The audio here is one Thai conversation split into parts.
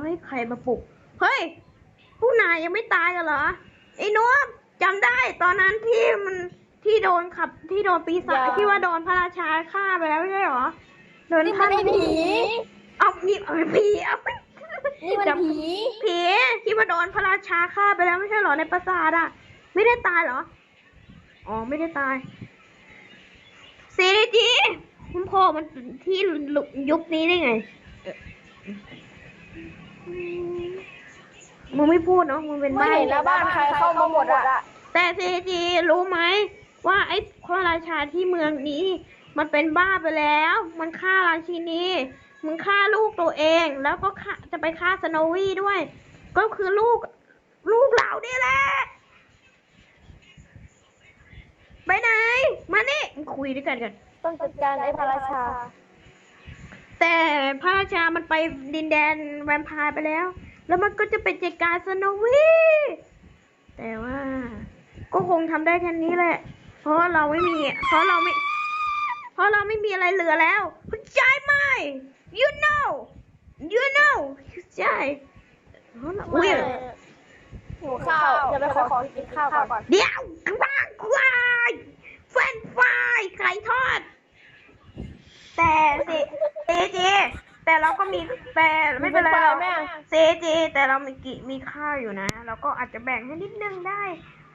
เฮ้ยใครมาปลุก เฮ้ย ผู้นายยังไม่ตายกันเหรอ ไอ้นวมจำได้ตอนนั้นที่มันที่โดนขับที่โดนปีศาจอย่า ที่ว่าโดนพระราชาฆ่าไปแล้วไม่ใช่เหรอ โดนนี่มัท่านนไอ้ผีเอานี่เอาผีเอานี่มันจำผี ผีที่ว่าโดนพระราชาฆ่าไปแล้วไม่ใช่เหรอในปราสาทอะไม่ได้ตายเหรอ อ๋อไม่ได้ตายซีจีคุณพ่อมันที่ยุคนี้ได้ไงเอ่อ มึงไม่พูดเนาะมึงเป็นไม่ใบ้เห็นแล้วบ้านใครเข้ามาหมดอะแต่ซีจีรู้ไหมว่าไอ้พระราชาที่เมืองนี้ มันเป็นบ้าไปแล้ว มันฆ่าราชินีมึงฆ่าลูกตัวเอง แล้วก็ฆ่าจะไปฆ่าสโนวี่ด้วย ก็คือลูก ลูกเราเนี่ยแหละไปไหน มานี่มาคุยด้วยกันกัน ต้องจัดการไอ้พระราชา แต่พระราชามันไปดินแดนแวมไพร์ไปแล้ว แล้วมันก็จะไปจัดการสโนวี่แต่ว่าก็คงทำได้แค่นี้แหละ เพราะว่าเราไม่มี เพราะเราไม่ เพราะเราไม่มีอะไรเหลือแล้วเข้าใจไหม you know you know เข้าใจอุ้ยหิวข้าวจะไปขอของกินข้าวก่อน เดี๋ยวกวางควายเฟรนช์ฟรายไก่ทอด แต่สิ เจเจแต่เราก็มีแต่ไม่เป็นไรหรอกแม่ เจเจแต่เรามีกิมีข้าวอยู่นะ เราก็อาจจะแบ่งให้นิดนึงได้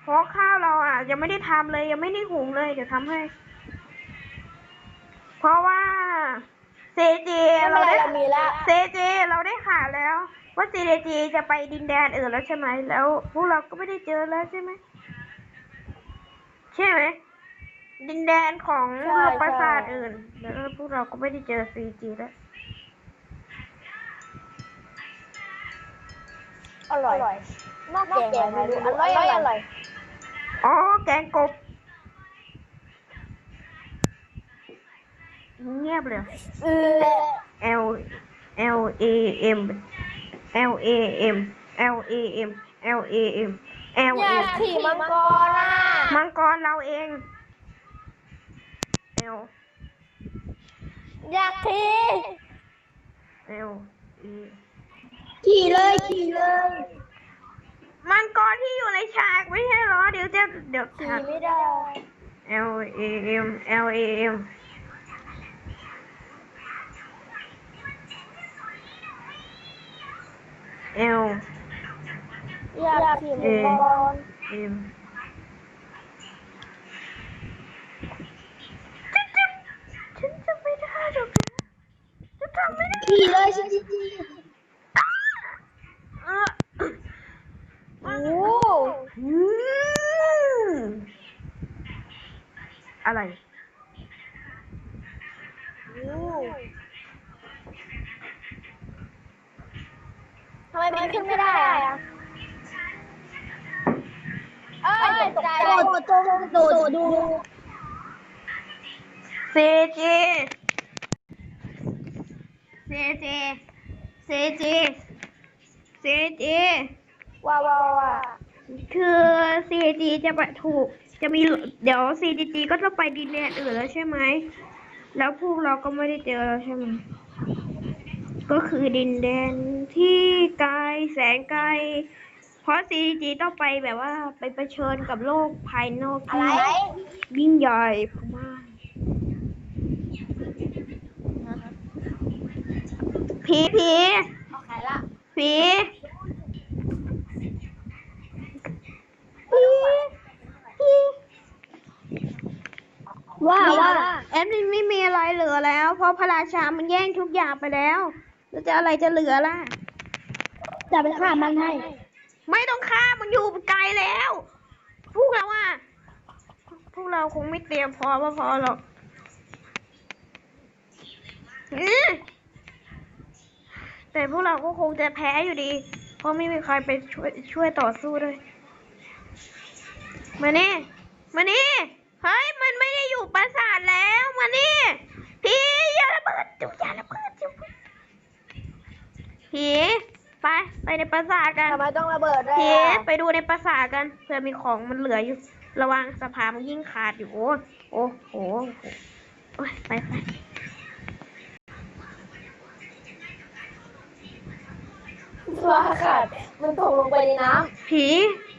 เพราะข้าวเราอะยังไม่ได้ทำเลยยังไม่ได้หุงเลยเดี๋ยวทำให้ เพราะว่าเจเจไม่เป็นไรเราได้เรามีแล้วเจเจเราได้ข่าวแล้ว ว่าเจเจจะไปดินแดนอื่นแล้วใช่ไหมแล้วพวกเราก็ไม่ได้เจอแล้วใช่ไหมใช่ไหม ดินแดนของใช่ปราสาทใช่ อื่นแล้วพวกเราก็ไม่ได้เจอซีจีแล้ว อร่อย นอกแกงอะไรไม่รู้อร่อยอร่อย อ๋อ แกงกบ เงียบเลย เออ L L A M L A M L A M L A M L อยา A กขี่มังกรอะมังกรเราเอง L อยากขี่ L E ขี่เลยขี่เลยมังกรที่อยู่ในฉากไม่ใช่เหรอ เดี๋ยวจะเดี๋ยวขี่ฉาก ไม่ได้ L A M L A M L อยากขี่มังกร M ฉัน จะไม่ได้หรอกนะจะทำไม่ได้ขี่เลยจริงเออๆโอ้อืมอะไรทำไมมันขึ้นไม่ได้อะเอ้ยตกใจ โดดโดดโดดดูซเจ เซเจเซเจเซเจว้าวว้าวว้าคือซีจีจะไปถูก จะมีเดี๋ยวซีจีก็ต้องไปดินแดนอื่นแล้วใช่ไหม แล้วพวกเราก็ไม่ได้เจอแล้วใช่ไหม ก็คือดินแดนที่ไกลแสนไกล เพราะซีจีต้องไปแบบว่าไปเผชิญกับโลกภายนอกอะไรที่ยิ่งใหญ่มาก ผีผีเอาขายละผีผีผีว่าว่าแอดมินไม่มีอะไรเหลือแล้ว เพราะพระราชามันแย่งทุกอย่างไปแล้ว แล้วจะอะไรจะเหลือล่ะ จะไปฆ่ามันให้ ไม่ต้องฆ่ามันอยู่ไกลแล้ว พวกเราอะพวกเราคงไม่เตรียมพร้อมว่าพอหรอก อื้อ แต่พวกเราก็คงจะแพ้อยู่ดี เพราะไม่มีใครไปช่วยช่วยต่อสู้ด้วยมานี่มานี่เฮ้ยมันไม่ได้อยู่ปราสาทแล้วมานี่พี่อย่าระเบิดจุอย่าระเบิดจุผีไปไปในปราสาทกันทำไมต้องระเบิดด้วยเจ๊อะไปดูในปราสาทกันเผื่อมีของมันเหลืออยู่ ระวังสะพานมันยิ่งขาดอยู่โอ้โอ้โหโอ้ยไปไป ตัวขาดมันตกลงไปในน้ผี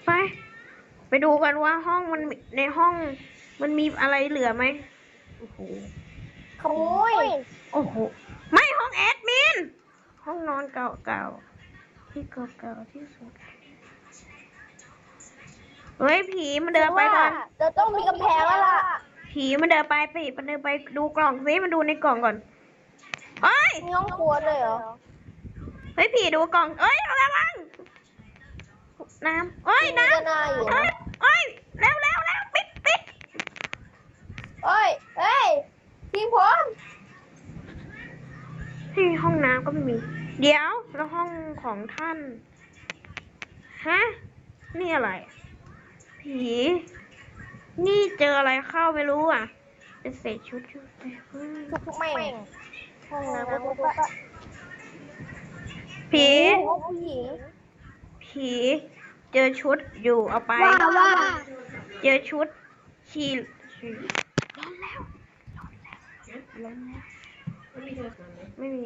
ไป ไปดูกันว่าห้องมันมีในห้อง มันมีอะไรเหลือไหมโอ้โหำขโมยโอ้โห ไม่ห้องแอดมิน ห้องนอนเก่าๆ ที่เก่าๆที่สุด เฮ้ยผีมันเดินไปก่อน จะต้องมีกำแพงแล้วล่ะผีมันเดินไปไปมันเดินไปดูกล่องซิมันดูในกล่องก่อนเอ้ยมีห้องครัวเลยเหรอ เฮ้ยผีดูกล่อง เอ้ยระวังน้ำเอ้ยน้ก็น่าอยู่ำเอ้ยเอ้ยเร็วเร็วเร็วปิดปิดเฮ้ยเฮ้ยทีมผมที่ห้องน้ำก็ไม่มี เดี๋ยวแล้วห้องของท่าน ฮะ นี่อะไร ผี นี่เจออะไรเข้าไม่รู้อะเป็นเศษชุดชุดแต่เฮ้ยทุกๆแม่งห้องน้ำก็ทุกๆอะ ผีห้องผู้หญิงผีเจอชุดอยู่เอาไป ว่าว่าเจอชุดชีชีร้อนแล้วร้อนแล้วร้อนแล้วไม่มี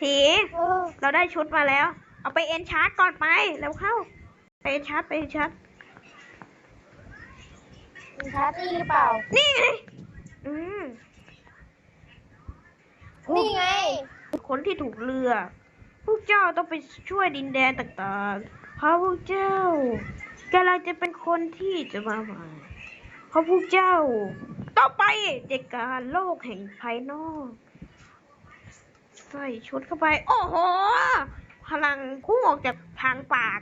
ผีเออเราได้ชุดมาแล้ว เอาไปเอ็นชาร์จก่อนไปแล้วเข้า ไปเอ็นชาร์จไปเอ็นชาร์จมีชาร์จนี่หรือเปล่า นี่ไงอืมนี่ไง คนที่ถูกเรือ พวกเจ้าต้องไปช่วยดินแดนต่างๆ เพราะพวกเจ้ากำลังจะเป็นคนที่จะมาใหม่เพราะพวกเจ้าต้องไปจัดการโลกแห่งภายนอก ใส่ชุดเข้าไป โอ้โห พลังพุ่งออกจากทางปาก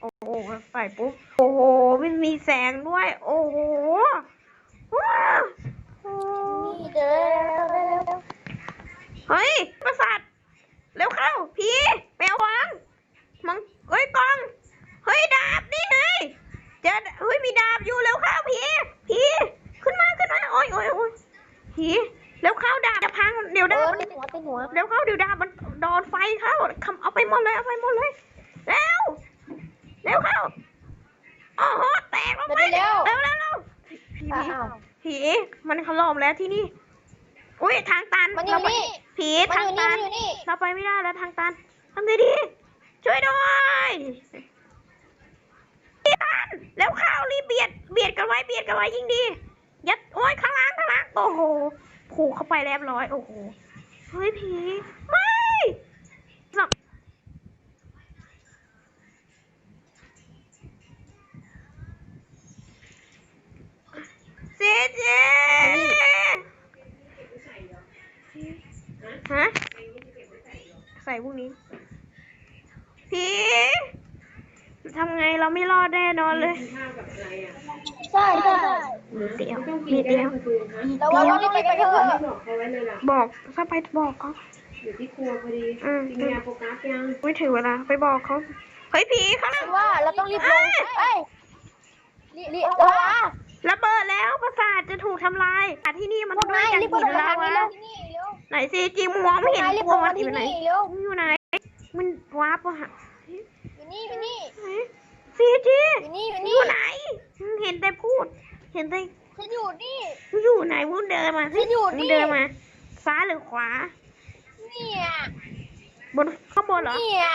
โอ้โหใส่ปุ๊บ โอ้โหไม่มีแสงด้วย โอ้โหว้าวโอ้นี่เจอแล้วได้แล้วเฮ้ย ประสาท เร็วเข้าผีแมววังมังเฮ้ยกอง เฮ้ยดาบนี่ไงเจอเฮ้ยมีดาบอยู่เร็วเข้าผีผีขึ้นมาขึ้นมาโอ้ยโอ้ยโอ้ยผีเร็วเข้าดาบจะพังเดี๋ยวเอดาบอมันติดหัวติดหัวเร็วเข้าเดี๋ยวดาบมันโดนไฟเข้าคำเอาไปหมดเลยเอาไปหมดเลยเร็วเร็วเข้าโอ้โหแตกแล้วไปเร็วเร็วเร็วเร็วผีอ้าผีวผีมันขลอมแล้วที่นี่อุ้ยทางตันมันอยู่เราไปนี่ ผีมันทางอยู่นี่ตัมันนอยู่นี่ เราไปไม่ได้แล้วทางตันทำไงดี ช่วยด้วยพี่ตันแล้วข้าวรีบเบียดเบียดกันไว้เบียดกันไว้ยิ่งดียัดโอ้ยข้างล่างข้างล่างโอ้โหผูกเข้าไปเรียบร้อยโอ้โหเฮ้ยผีไม่สับเจเจ ฮะ ใส่พวกนี้ ผีทำไงเราไม่รอดแน่นอนเลย ใช่ใช่มีเดียวมีเดียวแล้วว่าเราต้องรีบไปกันเถอะบอกเขาไว้เลยล่ะบอกถ้าไปบอกเขาอยู่ที่ครัวพอดีอืมกินยาโฟกัสยังไม่ถึงเวลาไปบอกเขาเฮ้ยผีข้างหลังว่าเราต้องรีบลงเอ้ยรีบรีบเออ ระเบิดแล้วประสาทจะถูกทำลายแต่ที่นี่มันพวกด้วยนายกันรีบหินไปลาทางวะนี้เร็วนี่เร็วไหนซีจริงมองไม่เห็นนายรีบตัวลงมัมานอที่ยู่ไหนนี่เร็วมันอยู่ไหน มันวาร์ปอะฮะอยู่นี่อยู่นี่ซีจีอยู่นี่อยู่อนี่ยู่ไหน เห็นแต่พูด เห็นแต่ฉันอยู่นี่ อยู่ไหนมึงเดินมาสิฉันอยู่นี่มึงเดินมาซ้ายหรือขวาเนี่ยบนข้างบนเหรอเนี่ย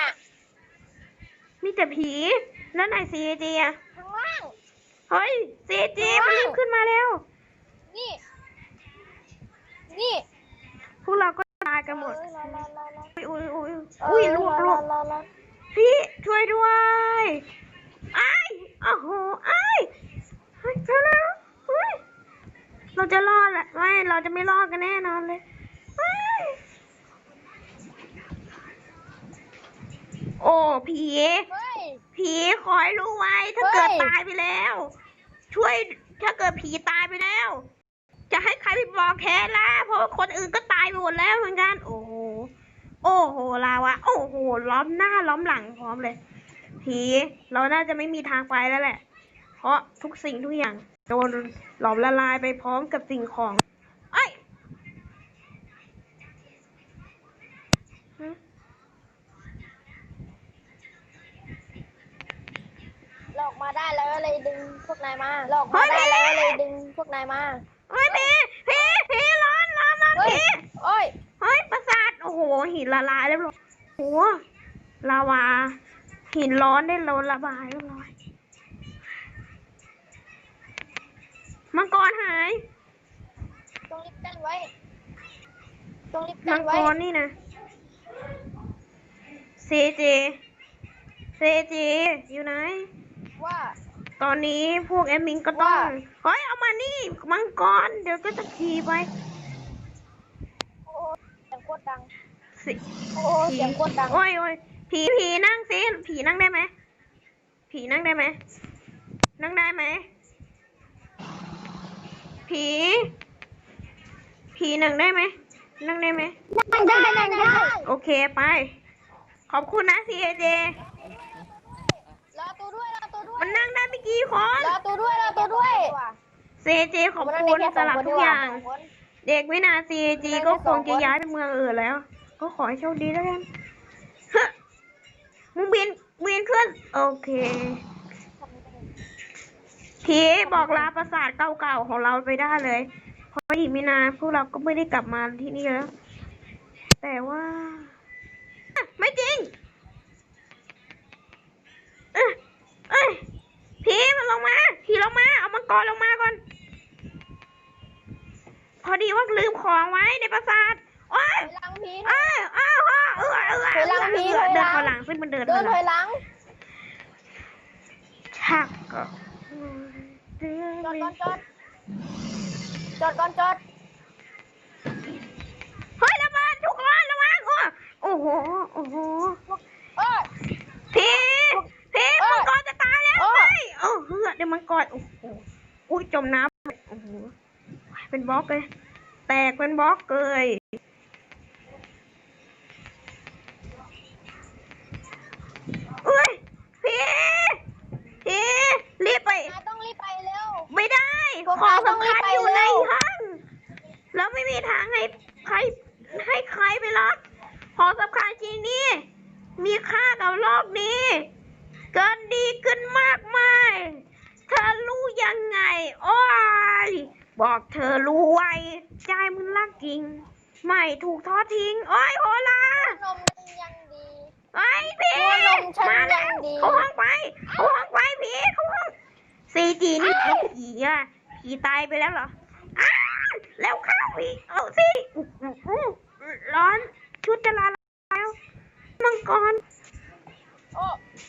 มีแต่ผีแล้วไหนซีจีอะข้างล่าง เฮ้ยซีจีว้าวมันรีบขึ้นมาแล้วนี่ นี่พวกเราก็ตายกันหมดเออรอรอรอรออุ้ยอุ้ยอุ้ยเอออุ้ยลวกลวกรอรอรอพี่ช่วยด้วยไอ้ายโอ้โหไอ้ายเฮ้ยเจอแล้วเฮ้ยเราจะรอดแหละไม่เราจะไม่รอดกันแน่นอนเลยเฮ้ยโอ้ผีเฮ้ยผีขอให้รู้ไว้ถ้าเฮ้ยเกิดตายไปแล้ว ช่วยถ้าเกิดผีตายไปแล้ว จะให้ใครไปบอกแทนล่ะเพราะว่าคนอื่นก็ตายไปหมดแล้วเหมือนกันโอ้โหโอ้โหลาวะโอ้โหล้อมหน้าล้อมหลังพร้อมเลย ผีเราน่าจะไม่มีทางไปแล้วแหละ เพราะทุกสิ่งทุกอย่างโดนหลอมละลายไปพร้อมกับสิ่งของไอ้ยฮะ หลอก มาได้แล้วก็เลยดึงพวกนายมาหลอกมาได้แล้วก็เลยดึงพวกนายมาเฮ้ยผีผีผีร้อนร้อนร้อนเฮ้ยผีโอ้ยเฮ้ยประสาทโอ้โหหินละลายแล้วหรอยโอ้โหลาวาหินร้อนได้เราระบายเรียบร้อยมังกรหายต้องรีบกันไว้ต้องรีบกัมันงไว้กรนี่นะเซเจเซเจอยู่ไหน ว่า ตอนนี้พวกแอดมินก็ต้องว่าเฮ้ยเอามานี่มังกรเดี๋ยวก็จะขี่ไปโอ้เสียงโคตรดังสิโอ้เสียงโคตรดังโอ้ยโอ้ยผีผีนั่งสิผีนั่งได้ไหมผีนั่งได้ไหมนั่งได้ไหมผีผีนั่งได้ไหมนั่งได้ไหมนั่งได้นั่งได้ โอเคไป ขอบคุณนะ CAJ รอตัวด้วยรอตัวด้วย มันนั่งได้ไม่กี่คน รอตัวด้วยรอตัวด้วย CAJ ขอบคุณสำหรับทุกอย่าง เด็กไม่นาน CAG ก็คงจะย้ายไปเมืองอื่นแล้ว ก็ขอให้โชคดีแล้วกันฮะมึงเบียนเบียนขึ้น โอเคพีบอกลาปราสาทเก่าๆของเราไปได้เลยเพราะอีกไม่นานพวกเราก็ไม่ได้กลับมาที่นี่แล้ว แต่ว่าอะไม่จริง เอ้ยเอ้ยพีมันลงมาพีลงมา เอามังกรลงมาก่อน พอดีว่าลืมของไว้ในปราสาทโอ้ยถอยหลังพีอ้าวอ้าวอ้าวเออเออถอยหลังพี่เออถเดิอนยหลังถอยหลังขึ้นมันเดินเดินถถออยยหลังชักก็ จอดก่อนจอดจอดก่อนจอด เฮ้ยระเบิดทุกคนระวังโอ้โหโอ้โห เอ้ย พี่พี่ เอ้ มั ย งกรจะตายแล้ว เอ้ย เฮ้ยโอ้เฮือเดี๋ยวมังกรโอ้โหอุ้ยจมน้ำโอ้โหเป็นบ ล็อกเลย แตกเป็นบล็อกเลยอุ้ยพี่พี่รีบไป นายต้องรีบไปเร็ว ไม่ได้ พวกของนายต้องสำคัญรีบไปอยู่ในเร็ว ห้องแล้วไม่มีทางให้ใครให้ใครไปรับของสำคัญชิ้นนี้ มีค่ากับโลกนี้ เกินดีขึ้นมากมายเธอรู้ยังไง โอ้ย บอกเธอรู้ไว้ใจมึงรักจริง ไม่ถูกทอดทิ้ง โอ้ยโหลานมมันยังดี ไอ้ยพี่หัวนมฉันมาแล้วยังดี เข้าห้องไปเข้าห้องไปพี่เข้าห้องซีจีนี่ไอ้ผีอะผีตายไปแล้วเหรออ้าวแล้วเข้าอีกเอาสิอื้ออื้ออื้อร้อนชุดจะละลายแล้วมังกร โอ้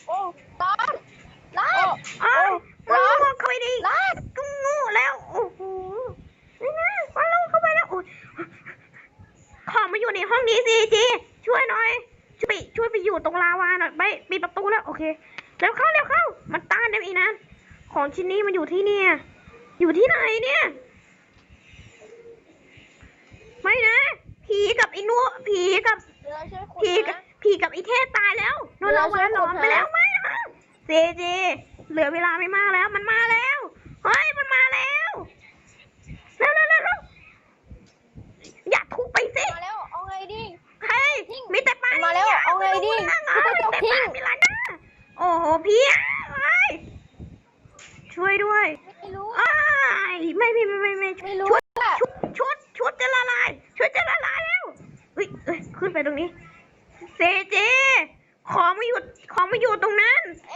โอ้ตอน ร้านอ้าวโอ้มันร้อนลงเข้าไปดิร้านก็งูแล้ว โอ้โหนี่นะมันลงเข้าไปแล้วโอ้ยของมาอยู่ในห้องนี้สิจีช่วยหน่อย ช่วยไปช่วยไปอยู่ตรงลาวาหน่อยไปปิดประตูแล้ว โอเค เร็วเข้า เร็วเข้า มันต้านได้อีกนะของชิ้นนี้มันอยู่ที่เนี่ย อยู่ที่ไหนเนี่ย ไม่นะ ผีกับไอ้นัวผีกับผีกับผีกับไอ้เทพตายแล้วโดนเราวันหลอมไปแล้ว เจเจ เหลือเวลาไม่มากแล้ว มันมาแล้ว เฮ้ย มันมาแล้ว เร็วเร็วเร็วเร็วอย่าทุบไปสิ มาแล้ว เอาไงดีเฮ้ย มีแต่ปลามาแล้วเอาไงดีมีแต่ไม่ต้องปทิ้ลางมีลาด้าโอ้โหพี่เอ้ย ช่วยด้วย ไม่รู้อ้ายไม่ไม่ไม่ไม่ไม่ไม่รู้ชุดอะชุดชุดชุดจะละลาย ชุดจะละลายแล้วเฮ้ยเอ้ย ขึ้นไปตรงนี้ เซเจ ของมาอยู่ ของมาอยู่ตรงนั้นเ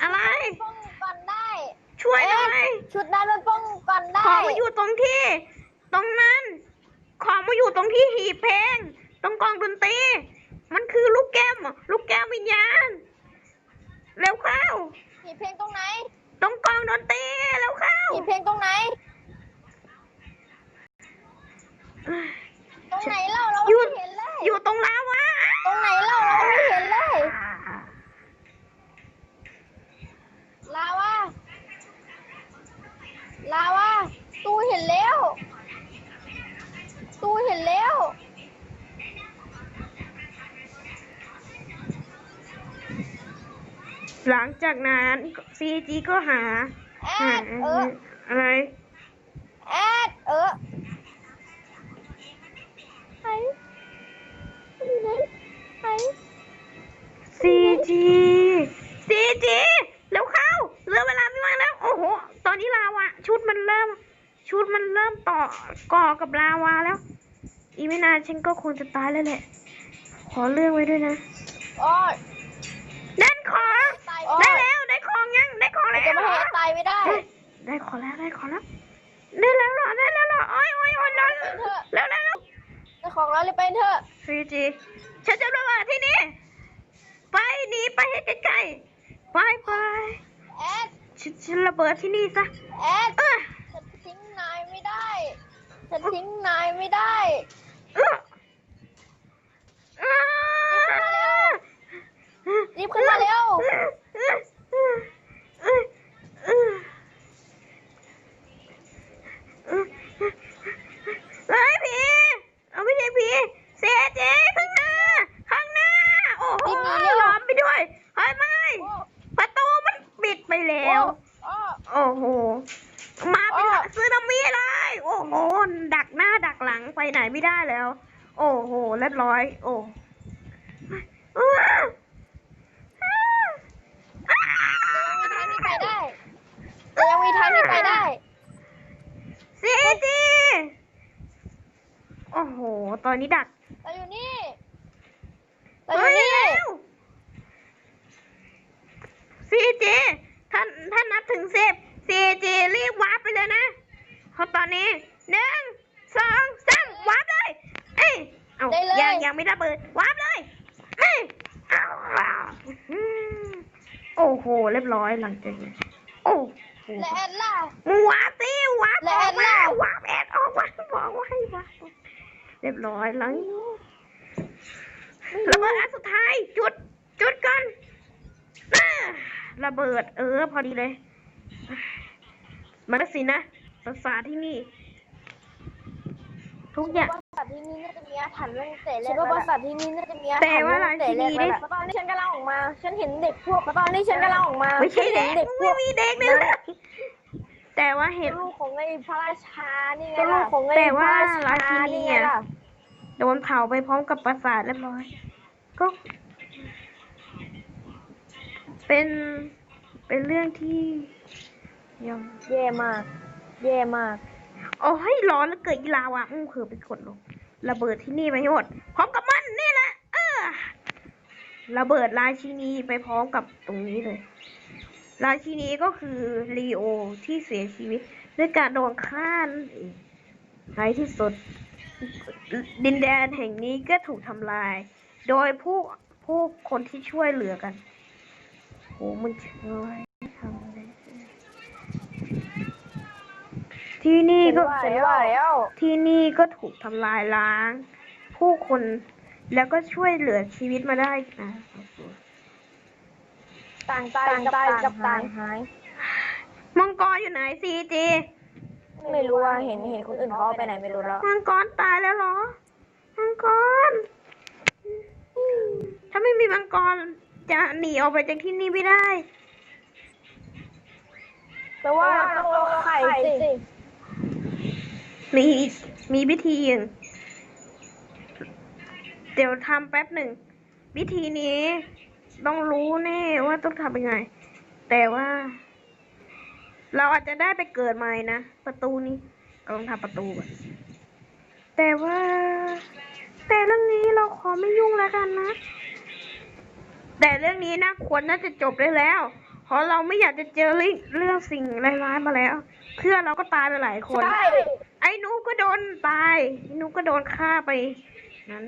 อ๊ะอะไร ป้องกันได้ช่วยหน่อยชุดนั้นมันป้องกันได้ของมาอยู่ตรงที่ ตรงนั้น ของมาอยู่ตรงที่หีบเพลง ตรงกองดนตรี มันคือลูกแก้มลูกแก้มวิญญาณ เร็วเข้าผีเพลงตรงไหนตรงกองดนตรีเร็วเข้าผีเพลงตรงไหน ตรงไหนเล่าเราอยู่ ไม่เห็นเลยอยู่ตรงลาวา ตรงไหนเล่าเราไม่เห็นเลย ลาวาลาวาตูเห็นแล้ว ตูเห็นแล้ว หลังจากนั้นซีจีก็หา แอหาด เออ อะไร แอด เออไปอยู่ไหนไปซีจีซีจี เร็วเข้าเหลือเวลาไม่มากแล้ว โอ้โห ตอนนี้ลาวาชุดมันเริ่ม ชุดมันเริ่มต่อก่อกับลาวาแล้ว อีกไม่นานฉันก็คงจะตายแล้วแหละ ขอเรื่องไว้ด้วยนะโอ้ยด้านของตายได้แล้วได้ของยังได้ของแล้วจะไม่ให้ตายไม่ได้ ได้ของแล้วได้ของแล้วได้แล้วเหรอได้แล้วเหรอโอ้ยโอ้ยโอ้ยแล้วแล้วแล้วเจ้าของเราเลยไปเถอะซีจีฉันจะระเบิดที่นี่ ไปหนีไปให้ไกลๆไปไป แอด ฉันฉันระเบิดที่นี่ซะแอดเออฉันทิ้งนายไม่ได้ฉันทิ้งนายไม่ได้เออเออรีบขึ้นมาเร็วเฮ้ยผีเอาไม่ใช่ผีเสียเจ๊ข้างหน้า ข้างหน้า โอ้โหล้อมไปด้วยเฮ้ยไม่ ประตูมันปิดไปแล้ว อ้อ โอ้โห มาเป็น อ้อ ซึนามิเลย โอ้โห ดักหน้าดักหลั งไปไหนไม่ได้แล้ว โอ้โหเรียบร้อย โอ้อ้าวอ้าวมีทางที่ไปได้แต่ยังมีทางที่ไปได้ ซีจีโอ้โห ตอนนี้ดักเราอยู่นี่เราอยู่นี่ ซีจีท่านท่านนับถึงสิบซีจีรีบวาร์ปไปเลยนะเพราะตอนนี้หนึ่งสองสาม วาร์ปเลย เอ้ยเอาได้เลย ยังยังไม่ได้เปิดวาร์ปเลยเอ้ยเอาเอาอืมโอ้โห เรียบร้อยหลังจากนี้โอ้โห และแอดล่ะวาร์ปสิวาร์ปและอแออกดมาล่ะ วาร์ปแอดออกมาบอกว่าให้วาร์ปเรียบร้อยหลังระเบิดอันสุดท้ายจุดจุดกันอ่าระเบิด เออ พอดีเลย มันสินะภาษาทที่นี่ ทุกอย่างปราสาทที่นี่น่าจะมีอาถรรพ์เรื่องเตะเล่นฉันว่าปราสาทที่นี่น่าจะมีอาถรรพ์แต่ว่าราชินีได้เรื่องเตะเล่นแล้วตอนที่ฉันกำลังออกมา ฉันเห็นเด็กพวกแล้วตอนที่ฉันกำลังออกมาไม่ใช่ฉันเด็เห็กนเด็กพไม่วกมีเด็กเลยแต่ว่าเห็นลูกของไอ้พระราชานี่ไงล่ะลูกของไอ้แต่พว่าระราชาราชินีนี่ไงอะล่ะโดนเผาไปพร้อมกับปราสาทเรียบร้อยก็ เป็นเป็นเรื่องที่ยังแย่มาก แย่มาก โอ้ยร้อนแล้วเกิดยีลาวะอืมเผื่อไปกดลง ระเบิดที่นี่ไปให้หมด พร้อมกับมันนี่แหละ เออ ระเบิดราชินีไปพร้อมกับตรงนี้เลย ราชินีก็คือลีโอที่เสียชีวิตด้วยการโดนฆ่านั่นเองท้ายที่สุด ดินแดนแห่งนี้ก็ถูกทำลาย โดยผู้ผู้คนที่ช่วยเหลือกันโหมันช่วยทำได้ ที่นี่ก็ฉันว่าแล้วที่นี่ก็ถูกทำลายล้าง ผู้คนแล้วก็ช่วยเหลือชีวิตมาได้นะต่างตายกับต่างกับต่างหายมังกรอยู่ไหนซีจีไม่รู้ว่าเห็นเห็นคนอื่นเขาเอาไปไหนไม่รู้แล้วมังกรตายแล้วเหรอมังกรถ้าไม่มีมังกรจะหนีออกไปจากที่นี่ไม่ได้แต่ว่าต้องเอาไข่สิ มีมีวิธีอย่างเดี๋ยวทำแป๊บหนึ่ง วิธีนี้ต้องรู้แน่ว่าต้องทำยังไง แต่ว่า เราอาจจะได้ไปเกิดใหม่นะ ประตูนี้เราต้องทำประตูก่อนแต่ว่า แต่เรื่องนี้เราขอไม่ยุ่งแล้วกันนะ แต่เรื่องนี้นะควรน่าจะจบได้แล้วเพราะเราไม่อยากจะเจอเรื่องสิ่งร้ายๆมาแล้ว เพื่อนเราก็ตายไปหลายคนใช่ ไอ้หนูก็โดนตายไอ้หนูก็โดนฆ่าไปนั้น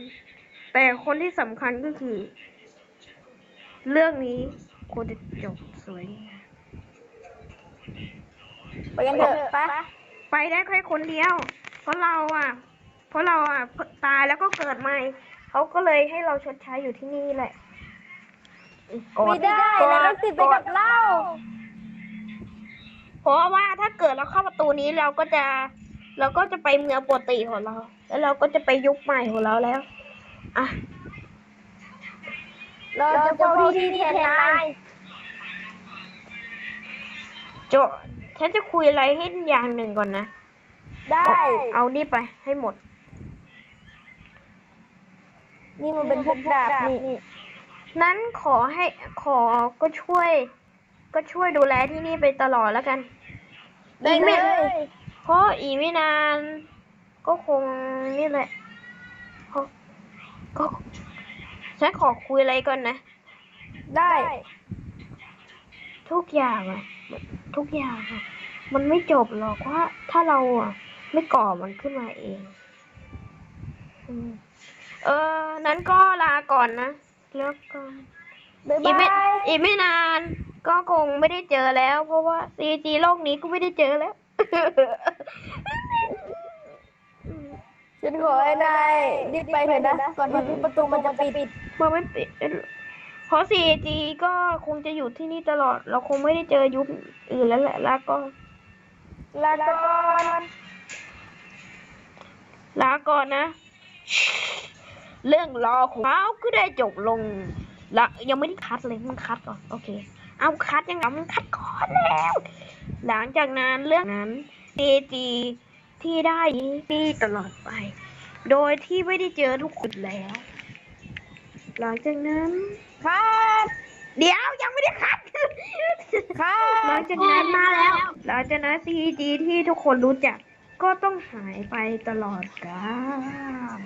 แต่คนที่สำคัญก็คือ เรื่องนี้ควรจะจบสวยงามไปกันเถอะไปไปได้แค่คนเดียว เพราะเราอะ เพราะเราอะตายแล้วก็เกิดใหม่เขาก็เลยให้เราชดใช้อยู่ที่นี่แหละไม่ได้นายต้องติดไปกับเราเพราะว่าถ้าเกิดเราเข้าประตูนี้เราก็จะ เราก็จะไปเมืองปกติของเรา แล้วเราก็จะไปยุคใหม่ของเราแล้ว อะ เราจะเฝ้าที่ที่แทนนายโจฉันจะคุยอะไรให้อย่างหนึ่งก่อนนะ ได้เอาเอานี่ไปให้หมด นี่มันเป็นพวกดาบนี่ นั้นขอให้ขอก็ช่วย ก็ช่วยดูแลที่นี่ไปตลอดแล้วกัน ได้อีกเลไม่ย เพราะอีกไม่นาน ก็คงนี่แหละเพราะก็ฉันขอคุยอะไรก่อนนะ ได้ ทุกอย่างอะทุกอย่างอะมันไม่จบหรอกว่าถ้าเราอะไม่ก่อมันขึ้นมาเองอืมเออ นั้นก็ลาก่อนนะ แล้วก็บ๊ายอีกไม่บายอีกไม่นาน ก็คงไม่ได้เจอแล้ว เพราะว่าซีจีโลกนี้ก็ไม่ได้เจอแล้ว ฉันขอให้นายรีบไปเถอะนะ ก่อนที่ประตูมันจะปิด มันไม่ปิดเพราะ 4G ก็คงจะอยู่ที่นี่ตลอด เราคงไม่ได้เจอยุคอื่นแล้วแหละแล้วก็ลาก่อนลาก่อนนะ เรื่องรอของเขาก็ได้จบลงละยังไม่ได้คัดเลยมันคัดก่อน โอเค เอาคัดยังไงมันคัดก่อนแล้ว หลังจากนั้นเรื่องนั้น 4G ที่ได้ที่ตลอดไป โดยที่ไม่ได้เจอทุกคนแล้ว หลังจากนั้นครับเดี๋ยวยังไม่ได้คัดครับหลังจากนั้นมาแล้ว หลังจากนั้น CG ที่ทุกคนรู้จักก็ต้องหายไปตลอดกาล